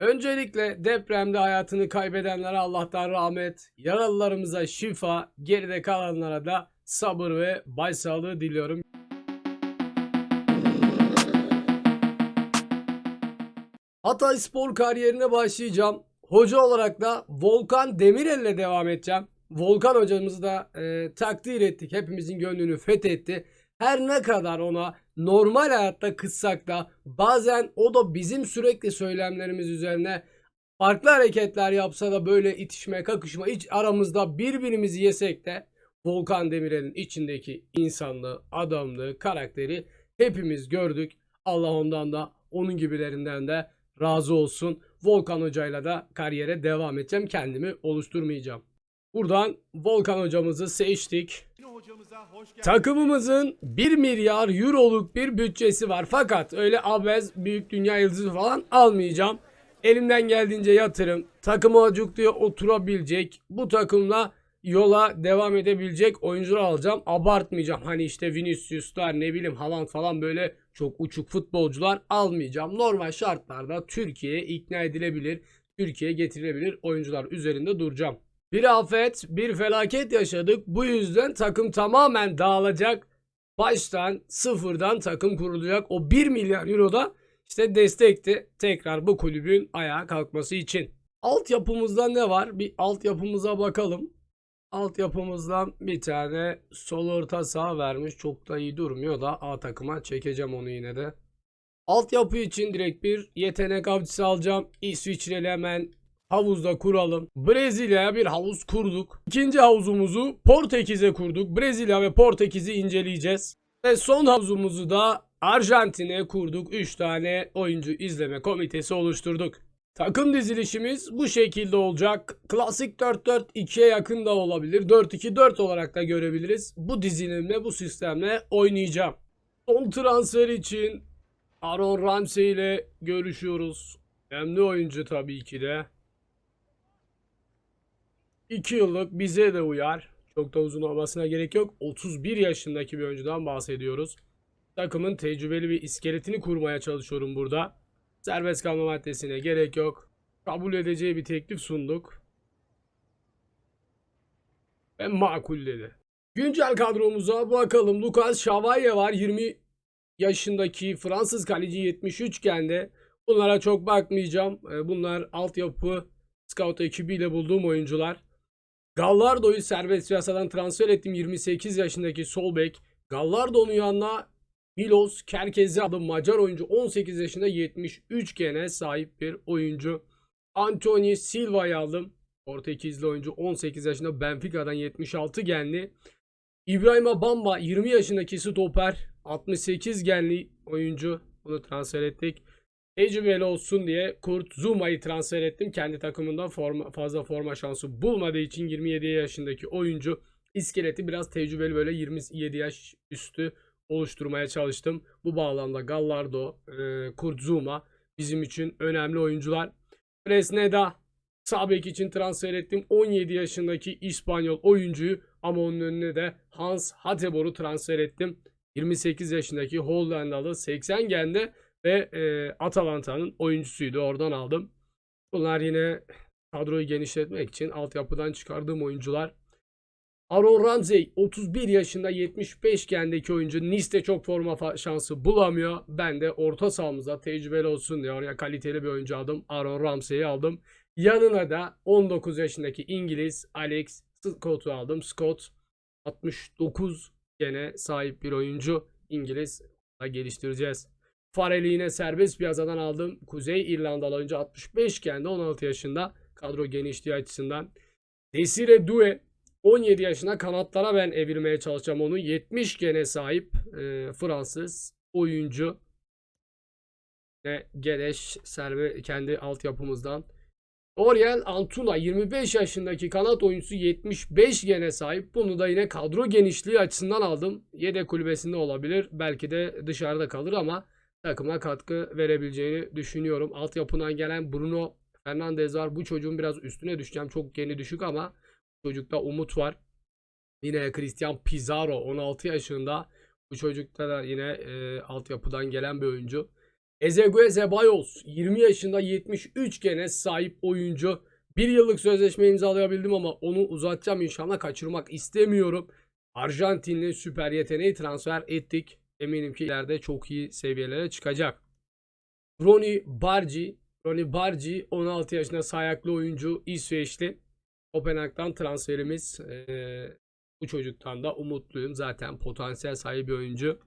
Öncelikle depremde hayatını kaybedenlere Allah'tan rahmet, yaralılarımıza şifa, geride kalanlara da sabır ve başsağlığı diliyorum. Hatay spor kariyerine başlayacağım. Hoca olarak da Volkan Demirel'le devam edeceğim. Volkan hocamızı da e, takdir ettik. Hepimizin gönlünü fethetti. Her ne kadar ona normal hayatta kızsak da bazen o da bizim sürekli söylemlerimiz üzerine farklı hareketler yapsa da böyle itişme kakışma hiç aramızda birbirimizi yesek de Volkan Demirel'in içindeki insanlığı, adamlığı, karakteri hepimiz gördük. Allah ondan da onun gibilerinden de razı olsun. Volkan Hoca'yla da kariyere devam edeceğim. Kendimi oluşturmayacağım. Buradan Volkan hocamızı seçtik. Takımımızın 1 milyar euroluk bir bütçesi var. Fakat öyle abez büyük dünya yıldızı falan almayacağım. Elimden geldiğince yatırım. Takıma acık diye oturabilecek. Bu takımla yola devam edebilecek oyuncular alacağım. Abartmayacağım. Hani işte Vinicius'lar ne bileyim Haaland falan böyle çok uçuk futbolcular almayacağım. Normal şartlarda Türkiye'ye ikna edilebilir. Türkiye'ye getirilebilir oyuncular üzerinde duracağım. Bir afet, bir felaket yaşadık. Bu yüzden takım tamamen dağılacak. Baştan sıfırdan takım kurulacak. O 1 milyar euro da işte destekti. Tekrar bu kulübün ayağa kalkması için. Altyapımızda ne var? Bir altyapımıza bakalım. Altyapımızdan bir tane sol orta saha vermiş. Çok da iyi durmuyor da A takıma çekeceğim onu yine de. Altyapı için direkt bir yetenek avcısı alacağım. İsviçreli hemen havuzda kuralım. Brezilya'ya bir havuz kurduk. İkinci havuzumuzu Portekiz'e kurduk. Brezilya ve Portekiz'i inceleyeceğiz. Ve son havuzumuzu da Arjantin'e kurduk. 3 tane oyuncu izleme komitesi oluşturduk. Takım dizilişimiz bu şekilde olacak. Klasik 4-4-2'ye yakın da olabilir. 4-2-4 olarak da görebiliriz. Bu dizilimle, bu sistemle oynayacağım. Son transfer için Aaron Ramsey ile görüşüyoruz. Önemli oyuncu tabii ki de. 2 yıllık bize de uyar. Çok da uzun olmasına gerek yok. 31 yaşındaki bir oyuncudan bahsediyoruz. Takımın tecrübeli bir iskeletini kurmaya çalışıyorum burada. Serbest kalma maddesine gerek yok. Kabul edeceği bir teklif sunduk. Ve makul dedi. Güncel kadromuza bakalım. Lucas Chavaye var. 20 yaşındaki Fransız kaleci 73 gende. Bunlara çok bakmayacağım. Ee, Bunlar altyapı scout ekibiyle bulduğum oyuncular. Gallardo'yu serbest piyasadan transfer ettim. 28 yaşındaki sol bek. Gallardo'nun yanına Milos Kerkez'i aldım. Macar oyuncu 18 yaşında 73 gene sahip bir oyuncu. Anthony Silva'yı aldım. Portekizli oyuncu 18 yaşında Benfica'dan 76 genli. İbrahim Bamba 20 yaşındaki stoper 68 genli oyuncu. Bunu transfer ettik. Tecrübeli olsun diye Kurt Zuma'yı transfer ettim. Kendi takımında forma, fazla forma şansı bulmadığı için 27 yaşındaki oyuncu iskeleti biraz tecrübeli böyle 27 yaş üstü oluşturmaya çalıştım. Bu bağlamda Gallardo, e, Kurt Zuma bizim için önemli oyuncular. Fresneda sağ bek için transfer ettim. 17 yaşındaki İspanyol oyuncuyu ama onun önüne de Hans Hattebor'u transfer ettim. 28 yaşındaki Hollandalı 80 gende ve e, Atalanta'nın oyuncusuydu. Oradan aldım. Bunlar yine kadroyu genişletmek için altyapıdan çıkardığım oyuncular. Aaron Ramsey 31 yaşında 75 gendeki oyuncu. Nice'de çok forma şansı bulamıyor. Ben de orta sahamıza tecrübeli olsun diye oraya kaliteli bir oyuncu aldım. Aaron Ramsey'i aldım. Yanına da 19 yaşındaki İngiliz Alex Scott'u aldım. Scott 69 gene sahip bir oyuncu. İngiliz da geliştireceğiz. Farrell'i yine serbest piyasadan aldım. Kuzey İrlandalı oyuncu 65 iken de 16 yaşında kadro genişliği açısından. Desire Due 17 yaşında kanatlara ben evirmeye çalışacağım onu. 70 gene sahip e, Fransız oyuncu. Ve Geleş serve kendi altyapımızdan. Oriel Antuna 25 yaşındaki kanat oyuncusu 75 gene sahip. Bunu da yine kadro genişliği açısından aldım. Yedek kulübesinde olabilir. Belki de dışarıda kalır ama takıma katkı verebileceğini düşünüyorum. Altyapından gelen Bruno Fernandes var. Bu çocuğun biraz üstüne düşeceğim. Çok geni düşük ama çocukta umut var. Yine Christian Pizarro 16 yaşında. Bu çocukta da yine e, altyapıdan gelen bir oyuncu. Ezegue Zebayos 20 yaşında 73 gene sahip oyuncu. Bir yıllık sözleşme imzalayabildim ama onu uzatacağım inşallah kaçırmak istemiyorum. Arjantinli süper yeteneği transfer ettik. Eminim ki ileride çok iyi seviyelere çıkacak. Ronny Bargi. Ronny Bargi 16 yaşında sayaklı oyuncu İsveçli. Kopenhag'dan transferimiz. Ee, bu çocuktan da umutluyum. Zaten potansiyel sahibi oyuncu.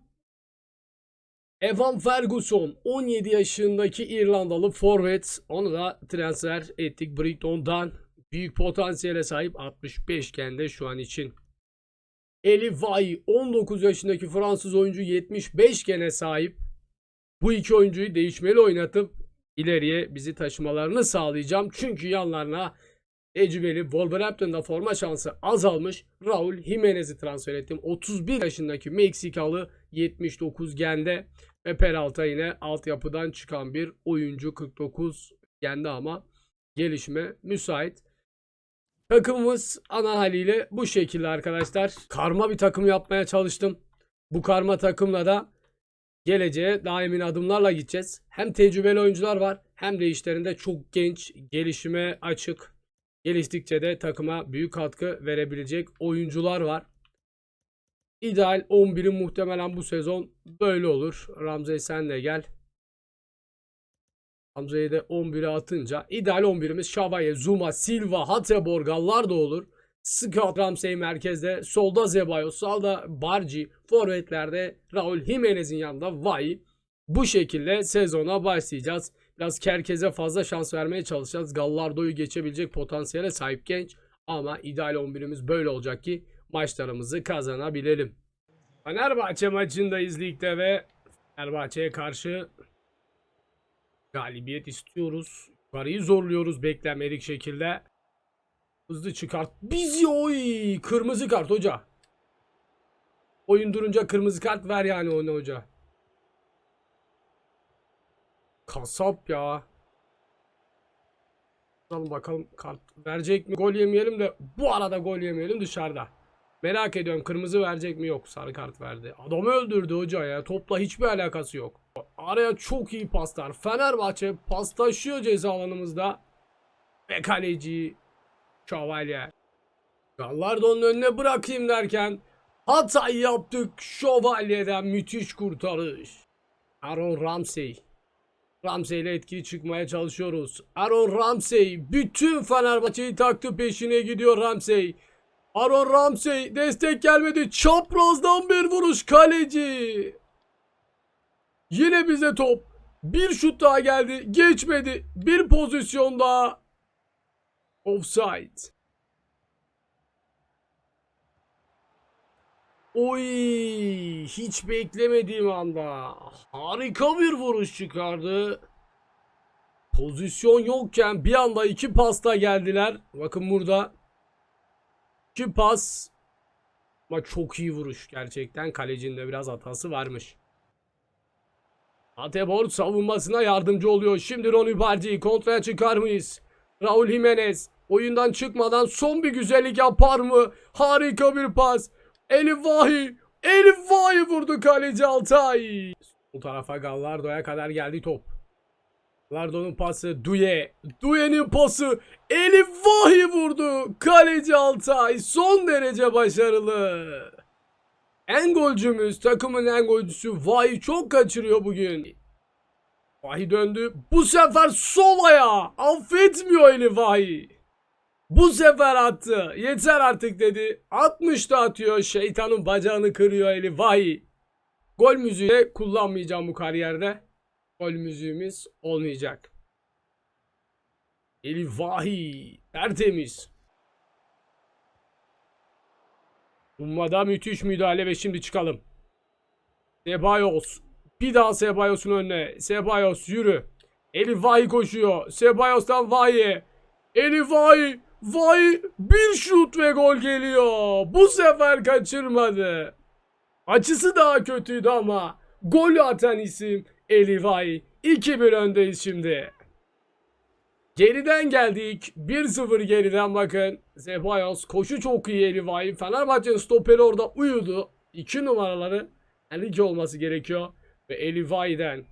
Evan Ferguson 17 yaşındaki İrlandalı forvet. Onu da transfer ettik Brighton'dan. Büyük potansiyele sahip 65 kende şu an için. Eli Vay 19 yaşındaki Fransız oyuncu 75 gene sahip. Bu iki oyuncuyu değişmeli oynatıp ileriye bizi taşımalarını sağlayacağım. Çünkü yanlarına tecrübeli Wolverhampton'da forma şansı azalmış. Raul Jimenez'i transfer ettim. 31 yaşındaki Meksikalı 79 gende ve Peralta yine altyapıdan çıkan bir oyuncu 49 gende ama gelişime müsait. Takımımız ana haliyle bu şekilde arkadaşlar. Karma bir takım yapmaya çalıştım. Bu karma takımla da geleceğe daha emin adımlarla gideceğiz. Hem tecrübeli oyuncular var hem de işlerinde çok genç, gelişime açık. Geliştikçe de takıma büyük katkı verebilecek oyuncular var. İdeal 11'i muhtemelen bu sezon böyle olur. Ramsey sen de gel. Ramsey'i de 11'e atınca ideal 11'imiz Şavaye, Zuma, Silva, Hatebor, Gallar da olur. Scott Ramsey merkezde, solda Zebayos, sağda Barci, forvetlerde Raul Jimenez'in yanında Vay. Bu şekilde sezona başlayacağız. Biraz Kerkez'e fazla şans vermeye çalışacağız. Gallardo'yu geçebilecek potansiyele sahip genç. Ama ideal 11'imiz böyle olacak ki maçlarımızı kazanabilelim. Fenerbahçe maçındayız ligde ve Fenerbahçe'ye karşı galibiyet istiyoruz. Yukarıyı zorluyoruz beklenmedik şekilde. Hızlı çıkart. Bizi oy! Kırmızı kart hoca. Oyun durunca kırmızı kart ver yani oyuna hoca. Kasap ya. Bakalım bakalım kart verecek mi? Gol yemeyelim de bu arada gol yemeyelim dışarıda. Merak ediyorum kırmızı verecek mi? Yok sarı kart verdi. Adamı öldürdü hoca ya. Topla hiçbir alakası yok. Araya çok iyi paslar. Fenerbahçe paslaşıyor ceza alanımızda. Ve kaleci Şövalye. Gallardo'nun önüne bırakayım derken hatayı yaptık. Şövalye'den müthiş kurtarış. Aaron Ramsey. Ramsey ile etkili çıkmaya çalışıyoruz. Aaron Ramsey bütün Fenerbahçe'yi taktı peşine gidiyor Ramsey. Aaron Ramsey destek gelmedi. Çaprazdan bir vuruş kaleci. Yine bize top. Bir şut daha geldi. Geçmedi. Bir pozisyon daha. Offside. Oy, hiç beklemediğim anda harika bir vuruş çıkardı. Pozisyon yokken bir anda iki pasta geldiler. Bakın burada. İki pas. Ama çok iyi vuruş gerçekten. Kalecinin de biraz hatası varmış. Atebor savunmasına yardımcı oluyor. Şimdi Ronny Bardi kontraya çıkar mıyız? Raul Jimenez oyundan çıkmadan son bir güzellik yapar mı? Harika bir pas. Elif Vahi. Elif Vahi vurdu kaleci Altay. Bu tarafa Gallardo'ya kadar geldi top. Gallardo'nun pası Duye. Duye'nin pası Elif Vahi vurdu. Kaleci Altay son derece başarılı. En golcümüz takımın en golcüsü Vahi çok kaçırıyor bugün. Vahi döndü. Bu sefer sol ayağı. Affetmiyor Elif Vahi. Bu sefer attı. Yeter artık dedi. 60 da atıyor. Şeytanın bacağını kırıyor eli. Vay. Gol müziği kullanmayacağım bu kariyerde. Gol müziğimiz olmayacak. Eli vahi. Tertemiz. Ummada müthiş müdahale ve şimdi çıkalım. Sebayos. Bir daha Sebayos'un önüne. Sebayos yürü. Eli vahi koşuyor. Sebayos'tan vahiye. Eli vahi. Vay bir şut ve gol geliyor. Bu sefer kaçırmadı. Açısı daha kötüydü ama golü atan isim Eli Vay. 2-1 öndeyiz şimdi. Geriden geldik. 1-0 geriden bakın. Zebayos koşu çok iyi Eli Vay. Fenerbahçe'nin stoperi orada uyudu. 2 numaraları 52 olması gerekiyor. Ve Eli Vay'den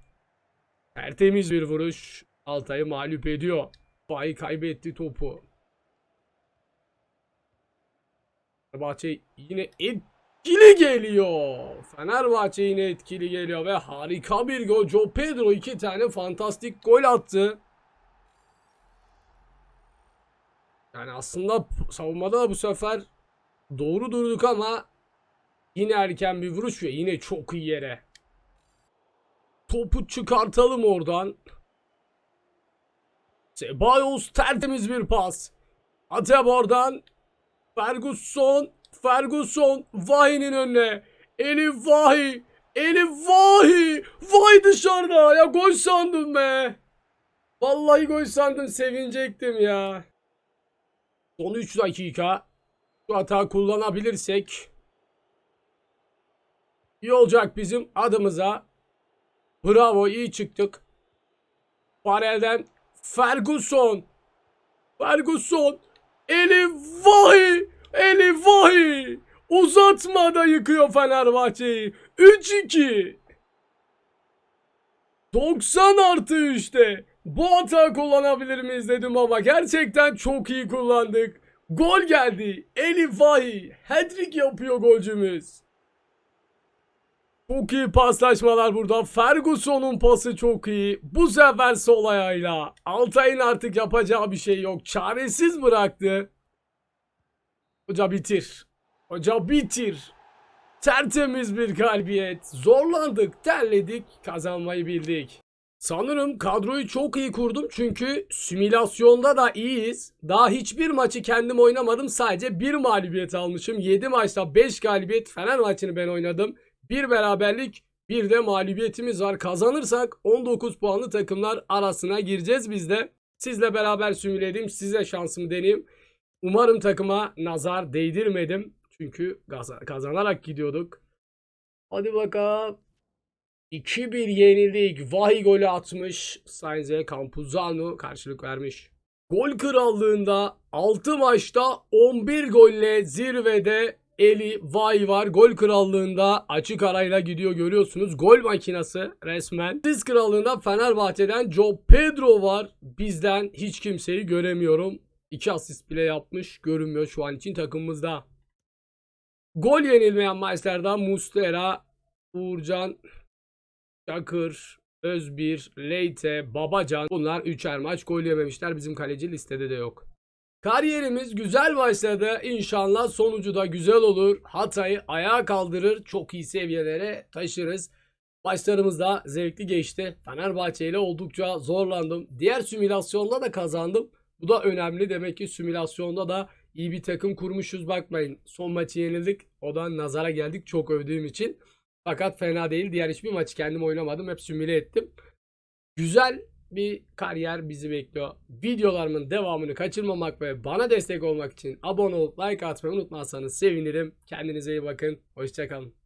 Tertemiz bir vuruş. Altay'ı mağlup ediyor. Bay kaybetti topu. Fenerbahçe yine etkili geliyor. Fenerbahçe yine etkili geliyor ve harika bir gol. Joe Pedro iki tane fantastik gol attı. Yani aslında savunmada da bu sefer doğru durduk ama yine erken bir vuruş ve yine çok iyi yere. Topu çıkartalım oradan. Ceballos tertemiz bir pas. Ateb oradan. Ferguson. Ferguson. Vahi'nin önüne. Elif Vahi. Elif Vahi. Vay dışarıda. Ya gol sandım be. Vallahi gol sandım. Sevinecektim ya. Son 3 dakika. Şu hata kullanabilirsek iyi olacak bizim adımıza. Bravo iyi çıktık. Farel'den Ferguson. Ferguson. Elif Vahi. Elif Vahi. Uzatmada yıkıyor Fenerbahçe'yi. 3-2. 90 artı 3'te. Bu hata kullanabilir miyiz dedim ama gerçekten çok iyi kullandık. Gol geldi. Elif Vahi. Hat-trick yapıyor golcümüz. Çok iyi paslaşmalar burada. Ferguson'un pası çok iyi. Bu sefer sol ayağıyla. Altay'ın artık yapacağı bir şey yok. Çaresiz bıraktı. Hoca bitir. Hoca bitir. Tertemiz bir galibiyet. Zorlandık, terledik, kazanmayı bildik. Sanırım kadroyu çok iyi kurdum çünkü simülasyonda da iyiyiz. Daha hiçbir maçı kendim oynamadım. Sadece bir mağlubiyet almışım. 7 maçta 5 galibiyet Fener maçını ben oynadım. Bir beraberlik bir de mağlubiyetimiz var. Kazanırsak 19 puanlı takımlar arasına gireceğiz biz de. Sizle beraber simüle edeyim. Size şansımı deneyeyim. Umarım takıma nazar değdirmedim. Çünkü kazanarak gidiyorduk. Hadi bakalım. 2-1 yenildik. Vahiy golü atmış. Sainz'e Campuzano karşılık vermiş. Gol krallığında 6 maçta 11 golle zirvede Eli Vay var. Gol krallığında açık arayla gidiyor görüyorsunuz. Gol makinası resmen. Siz krallığında Fenerbahçe'den Joe Pedro var. Bizden hiç kimseyi göremiyorum. 2 asist bile yapmış. Görünmüyor şu an için takımımızda. Gol yenilmeyen maçlarda Mustera, Uğurcan, Çakır, Özbir, Leyte, Babacan bunlar üçer maç gol yememişler. Bizim kaleci listede de yok. Kariyerimiz güzel başladı. İnşallah sonucu da güzel olur. Hatay'ı ayağa kaldırır. Çok iyi seviyelere taşırız. Maçlarımız da zevkli geçti. Fenerbahçe ile oldukça zorlandım. Diğer simülasyonda da kazandım. Bu da önemli. Demek ki simülasyonda da iyi bir takım kurmuşuz. Bakmayın son maçı yenildik. Odan nazara geldik çok övdüğüm için. Fakat fena değil. Diğer hiçbir maçı kendim oynamadım. Hep simüle ettim. Güzel bir kariyer bizi bekliyor. Videolarımın devamını kaçırmamak ve bana destek olmak için abone olup like atmayı unutmazsanız sevinirim. Kendinize iyi bakın. Hoşçakalın.